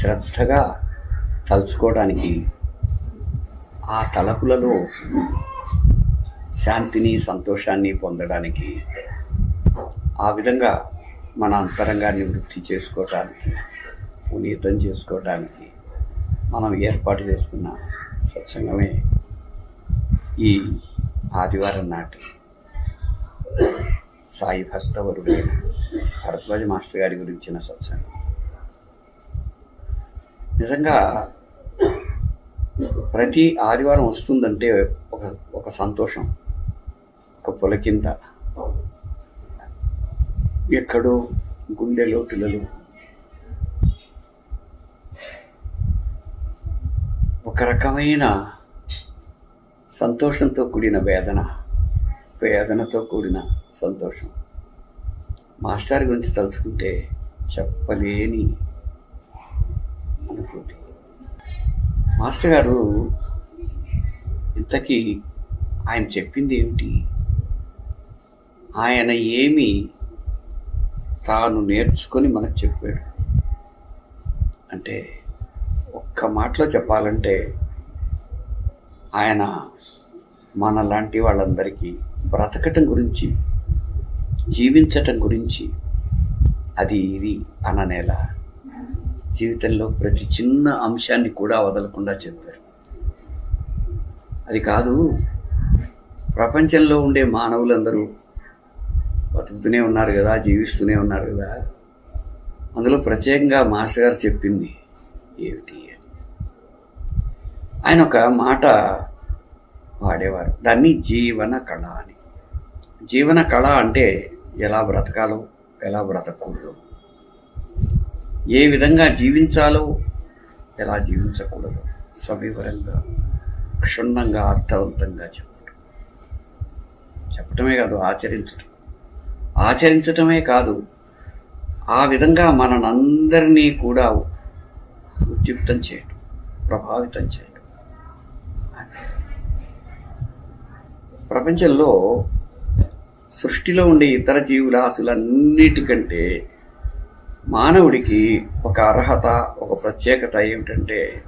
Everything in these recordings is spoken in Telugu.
శ్రద్ధగా తలుచుకోవడానికి ఆ తలపులలో శాంతిని సంతోషాన్ని పొందడానికి ఆ విధంగా మన అంతరంగాన్ని వృద్ధి చేసుకోవటానికి పునీతం చేసుకోవటానికి మనం ఏర్పాటు చేసుకున్న సత్సంగమే ఈ ఆదివారం నాటి సాయి భక్తవరుడైన భరద్వాజ మాస్టర్ గారి గురించిన సత్సంగం. నిజంగా ప్రతి ఆదివారం వస్తుందంటే ఒక ఒక సంతోషం ఒక పొలకింత ఎక్కడో గుండె లోతులలో ఒక రకమైన సంతోషంతో కూడిన వేదన వేదనతో కూడిన సంతోషం. మాస్టర్ గురించి తలుచుకుంటే చెప్పలేని అనుభూతి మాస్టర్ గారు ఇంతకీ ఆయన చెప్పింది ఏమిటి? ఆయన ఏమి తాను నేర్చుకొని మనకు చెప్పాడు. అంటే ఒక్క మాటలో చెప్పాలంటే ఆయన మన లాంటి వాళ్ళందరికీ బ్రతకటం గురించి జీవించటం గురించి అది ఇది అననేలా జీవితంలో ప్రతి చిన్న అంశాన్ని కూడా వదలకుండా చెప్పారు. అది కాదు ప్రపంచంలో ఉండే మానవులందరూ బతుకుతూనే ఉన్నారు కదా జీవిస్తూనే ఉన్నారు కదా. అందులో ప్రత్యేకంగా మాస్టర్ గారు చెప్పింది ఏమిటి అని. ఆయన ఒక మాట వాడేవారు దాన్ని జీవన కళ అని. జీవన కళ అంటే ఎలా బ్రతకాలో ఎలా బ్రతకూడదు. ఏ విధంగా జీవించాలో ఎలా జీవించకూడదు సవివరంగా క్షుణ్ణంగా అర్థవంతంగా చెప్పడం చెప్పటమే కాదు ఆచరించటం. ఆచరించటమే కాదు ఆ విధంగా మనందరినీ కూడా ఉద్యుక్తం చేయటం ప్రభావితం చేయటం. ప్రపంచంలో సృష్టిలో ఉండే ఇతర జీవురాశులన్నిటికంటే మానవుడికి ఒక అర్హత ఒక ప్రత్యేకత ఏమిటంటే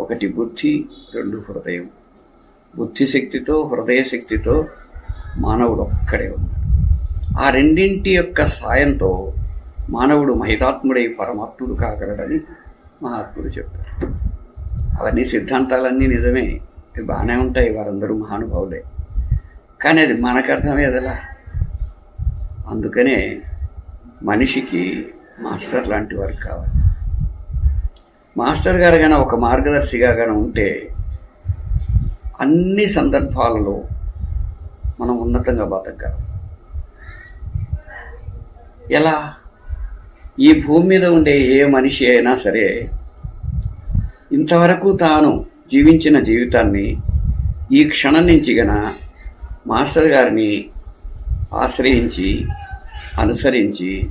ఒకటి బుద్ధి రెండు హృదయం. బుద్ధి శక్తితో హృదయ శక్తితో మానవుడు ఒక్కడే ఉన్నాడు. ఆ రెండింటి యొక్క సాయంతో మానవుడు మహితాత్ముడై పరమాత్ముడు కాగలడని మహాత్ముడు చెప్పారు. అవన్నీ సిద్ధాంతాలన్నీ నిజమే. బాగానే ఉంటాయి వారందరూ మహానుభావులే. కానీ అది మనకు అర్థమయ్యేదలా అందుకనే మనిషికి మాస్టర్ లాంటి వారు కావాలి. మాస్టర్ గారు కానీ ఒక మార్గదర్శిగా కానీ ఉంటే అన్ని సందర్భాలలో మనం ఉన్నతంగా బతకగలం. ఎలా? ఈ భూమి మీద ఉండే ఏ మనిషి అయినా సరే ఇంతవరకు తాను జీవించిన జీవితాన్ని ఈ క్షణం నుంచి గన మాస్టర్ గారిని ఆశ్రయించి అనుసరించి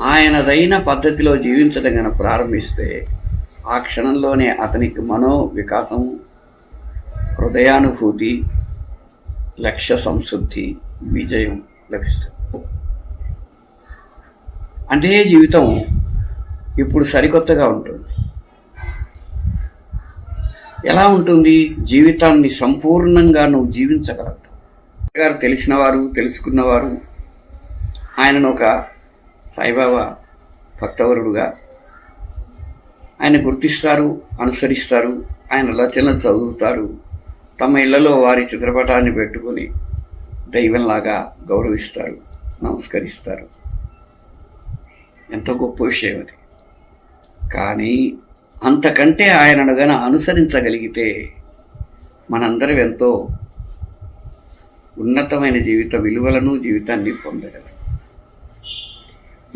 ఆయనదైన పద్ధతిలో జీవించడం కనుక ప్రారంభిస్తే ఆ క్షణంలోనే అతనికి మనో వికాసం హృదయానుభూతి లక్ష్య సంశుద్ధి విజయం లభిస్తుంది. అంటే జీవితం ఇప్పుడు సరికొత్తగా ఉంటుంది. ఎలా ఉంటుంది? జీవితాన్ని సంపూర్ణంగా నువ్వు జీవించగలుగుతావు గారు తెలిసినవారు తెలుసుకున్నవారు ఆయనను ఒక సాయిబాబా భక్తవరుడుగా ఆయన గుర్తిస్తారు అనుసరిస్తారు ఆయన రచనలు చదువుతారు. తమ ఇళ్ళలో వారి చిత్రపటాన్ని పెట్టుకొని దైవంలాగా గౌరవిస్తారు నమస్కరిస్తారు. ఎంతో గొప్ప విషయం అది. కానీ అంతకంటే ఆయనను గన అనుసరించగలిగితే మనందరం ఎంతో ఉన్నతమైన జీవిత విలువలను జీవితాన్ని పొందగలం.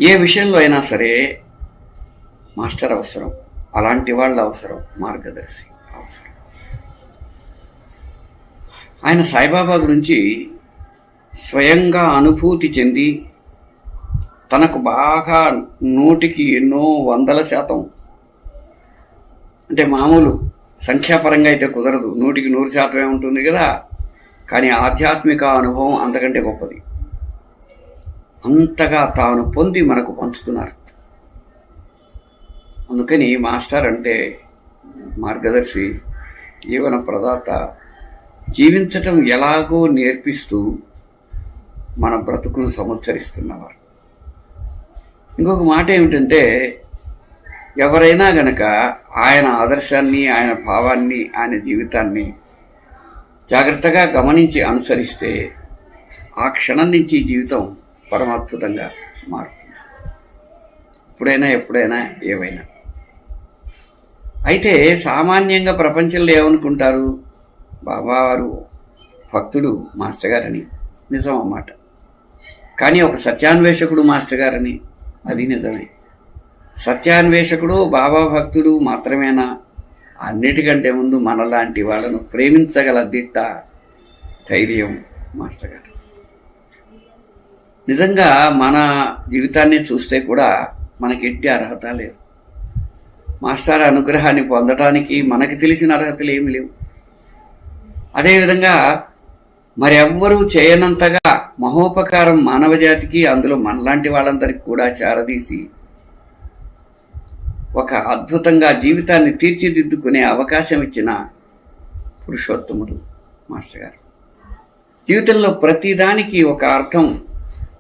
ఏ విషయంలో అయినా సరే మాస్టర్ అవసరం అలాంటి వాళ్ళ అవసరం మార్గదర్శి అవసరం. ఆయన సాయిబాబా గురించి స్వయంగా అనుభూతి చెంది తనకు బాగా నూటికి ఎన్నో వందల శాతం అంటే మామూలు సంఖ్యాపరంగా అయితే కుదరదు. నూటికి నూరు శాతమే ఉంటుంది కదా. కానీ ఆధ్యాత్మిక అనుభవం అంతకంటే గొప్పది. అంతగా తాను పొంది మనకు పంచుతున్నారు. అందుకని మాస్టర్ అంటే మార్గదర్శి జీవన ప్రదాత జీవించటం ఎలాగో నేర్పిస్తూ మన బ్రతుకును సంవత్సరిస్తున్నవారు ఇంకొక మాట ఏమిటంటే ఎవరైనా గనక ఆయన ఆదర్శాన్ని ఆయన భావాన్ని ఆయన జీవితాన్ని జాగ్రత్తగా గమనించి అనుసరిస్తే ఆ క్షణం నుంచి జీవితం పరమాద్భుతంగా మారుతుంది. ఇప్పుడైనా ఎప్పుడైనా ఏమైనా. అయితే సామాన్యంగా ప్రపంచంలో ఏమనుకుంటారు? బాబావారు భక్తుడు మాస్టర్ గారని నిజం అన్నమాట. కానీ ఒక సత్యాన్వేషకుడు మాస్టర్ గారని అది నిజమే. సత్యాన్వేషకుడు బాబా భక్తుడు మాత్రమేనా? అన్నిటికంటే ముందు మనలాంటి వాళ్ళను ప్రేమించగల దిట్ట ధైర్యం మాస్టర్ గారు నిజంగా మన జీవితాన్ని చూస్తే కూడా మనకి ఎట్టి అర్హత లేదు. మాస్టర్ అనుగ్రహాన్ని పొందడానికి మనకి తెలిసిన అర్హతలు ఏమి లేవు. అదేవిధంగా మరెవ్వరూ చేయనంతగా మహోపకారం మానవ జాతికి అందులో మనలాంటి వాళ్ళందరికీ కూడా చేరదీసి ఒక అద్భుతంగా జీవితాన్ని తీర్చిదిద్దుకునే అవకాశం ఇచ్చిన పురుషోత్తముడు మాస్టర్ గారు. జీవితంలో ప్రతిదానికి ఒక అర్థం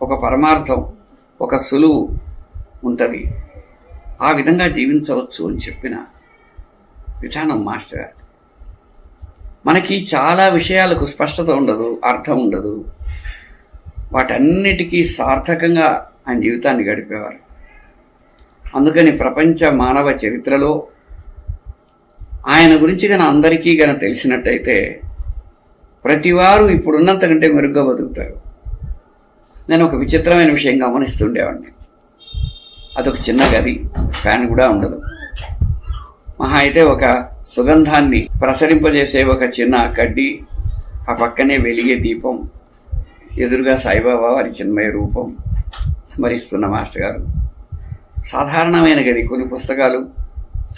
ఒక పరమార్థం ఒక సులువు ఉంటుంది. ఆ విధంగా జీవించవచ్చు అని చెప్పిన విధానం మాస్టర్ గారు. మనకి చాలా విషయాలకు స్పష్టత ఉండదు అర్థం ఉండదు. వాటన్నిటికీ సార్థకంగా ఆయన జీవితాన్ని గడిపేవారు. అందుకని ప్రపంచ మానవ చరిత్రలో ఆయన గురించి గన అందరికీ గన తెలిసినట్టయితే ప్రతివారు ఇప్పుడున్నంతకంటే మెరుగ్గా బతుకుతారు. నేను ఒక విచిత్రమైన విషయం గమనిస్తుండేవాడిని. అదొక చిన్న గది ఫ్యాన్ కూడా ఉండదు. మహా అయితే ఒక సుగంధాన్ని ప్రసరింపజేసే ఒక చిన్న కడ్డీ ఆ పక్కనే వెలిగే దీపం ఎదురుగా సాయిబాబా వారి చిన్మయ రూపం స్మరిస్తున్న మాస్టర్ గారు. సాధారణమైన గది కొన్ని పుస్తకాలు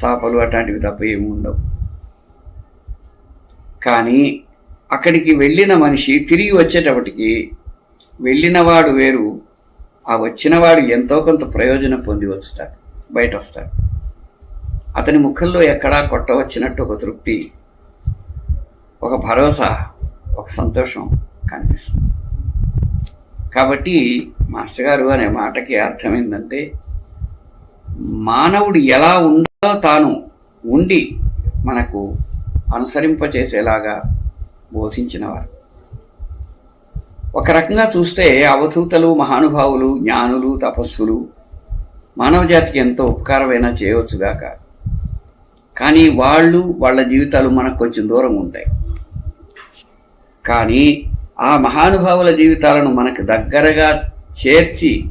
చాపలు అట్లాంటివి తప్ప ఏమి ఉండవు. కానీ అక్కడికి వెళ్ళిన మనిషి తిరిగి వచ్చేటప్పటికి వెళ్ళినవాడు వేరు ఆ వచ్చినవాడు ఎంతో కొంత ప్రయోజనం పొంది వస్తాడు బయట వస్తాడు అతని ముఖంలో ఎక్కడా కొట్ట వచ్చినట్టు ఒక తృప్తి ఒక భరోసా ఒక సంతోషం కనిపిస్తుంది. కాబట్టి మాస్టర్ గారు అనే మాటకి అర్థం ఏంటంటే మానవుడు ఎలా ఉండాలో తాను ఉండి మనకు అనుసరింపచేసేలాగా బోధించినవారు. ఒక రకంగా చూస్తే అవధూతలు మహానుభావులు జ్ఞానులు తపస్సులు మానవజాతికి ఎంతో ఉపకారమైనా చేయవచ్చుగాక కానీ వాళ్ళు వాళ్ళ జీవితాలు మనకు కొంచెం దూరం ఉంటాయి. కానీ ఆ మహానుభావుల జీవితాలను మనకు దగ్గరగా చేర్చి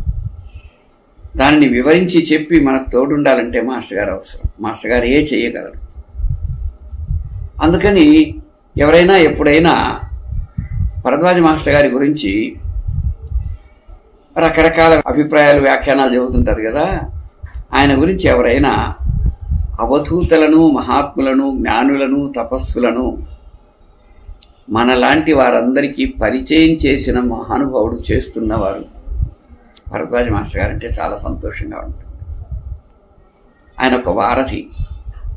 దాన్ని వివరించి చెప్పి మనకు తోడుండాలంటే మాస్టర్ గారు అవసరం. మాస్టర్ గారు ఏ చేయగలరు? అందుకని ఎవరైనా ఎప్పుడైనా భరద్వాజ మాస్టర్ గారి గురించి రకరకాల అభిప్రాయాలు వ్యాఖ్యానాలు చెబుతుంటారు కదా. ఆయన గురించి ఎవరైనా అవధూతలను మహాత్ములను జ్ఞానులను తపస్సులను మనలాంటి వారందరికీ పరిచయం చేసిన మహానుభావుడు చేస్తున్నవారు భరద్వాజ మాస్టర్ గారు అంటే చాలా సంతోషంగా ఉంటుంది. ఆయన ఒక వారధి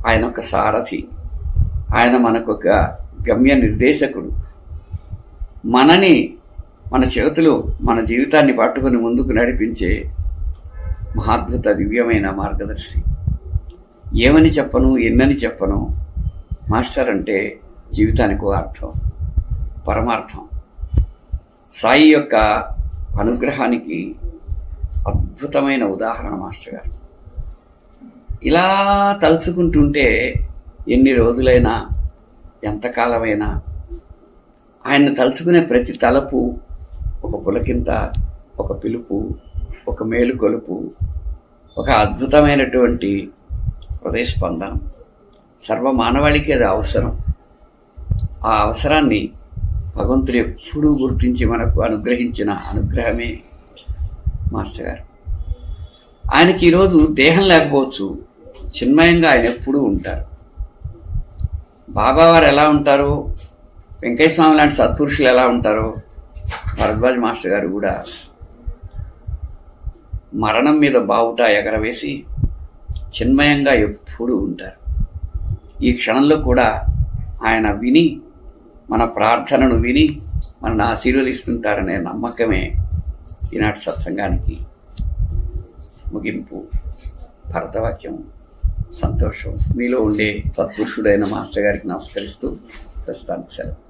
ఆయన ఒక సారథి ఆయన మనకొక గమ్య నిర్దేశకుడు. మనని మన చేతులు మన జీవితాన్ని పట్టుకొని ముందుకు నడిపించే మహాద్భుత దివ్యమైన మార్గదర్శి. ఏమని చెప్పను ఎన్నని చెప్పను? మాస్టర్ అంటే జీవితానికి అర్థం పరమార్థం. సాయి యొక్క అనుగ్రహానికి అద్భుతమైన ఉదాహరణ మాస్టర్ గారు. ఇలా తలుచుకుంటుంటే ఎన్ని రోజులైనా ఎంతకాలమైనా ఆయన తలుచుకునే ప్రతి తలపు ఒక పులకింత ఒక పిలుపు ఒక మేలుకొలుపు ఒక అద్భుతమైనటువంటి హృదయస్పందనం. సర్వ మానవాళికి అది అవసరం. ఆ అవసరాన్ని భగవంతుడు ఎప్పుడూ గుర్తించి మనకు అనుగ్రహించిన అనుగ్రహమే మాస్టర్ గారు. ఆయనకి ఈరోజు దేహం లేకపోవచ్చు. చిన్మయంగా ఆయన ఎప్పుడూ ఉంటారు. బాబావారు ఎలా ఉంటారో వెంకటస్వామి లాంటి సత్పురుషులు ఎలా ఉంటారో భరద్వాజ్ మాస్టర్ గారు కూడా మరణం మీద బావుట ఎగరవేసి చిన్మయంగా ఎప్పుడూ ఉంటారు. ఈ క్షణంలో కూడా ఆయన విని మన ప్రార్థనను విని మనల్ని ఆశీర్వదిస్తుంటారనే నమ్మకమే ఈనాటి సత్సంగానికి ముగింపు. భరతవాక్యం సంతోషం. మీలో ఉండే సత్పురుషుడైన మాస్టర్ గారికి నమస్కరిస్తూ ప్రస్తుతానికి సెలవు.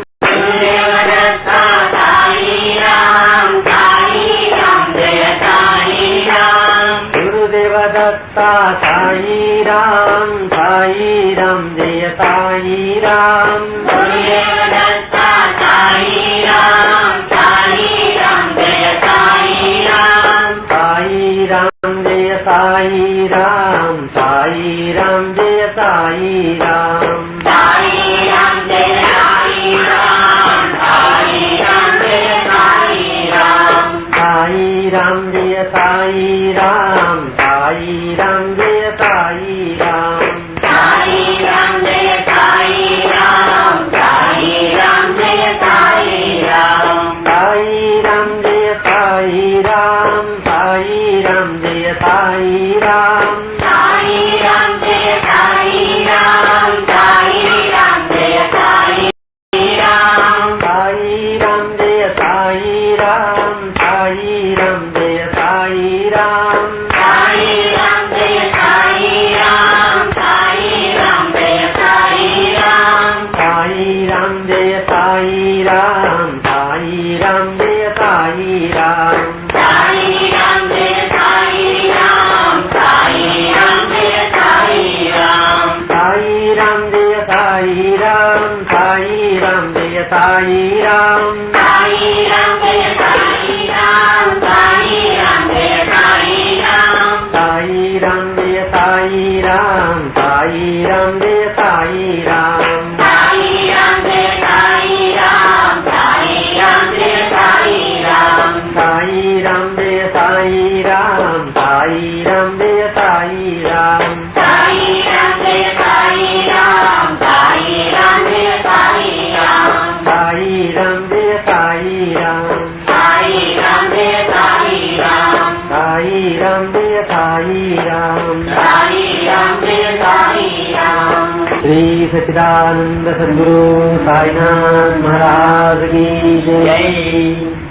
Jai Sai Ram, Jai Sai Ram. श्रीसच्चिदानन्दसद्गुरुकायिनां महाराजी जय।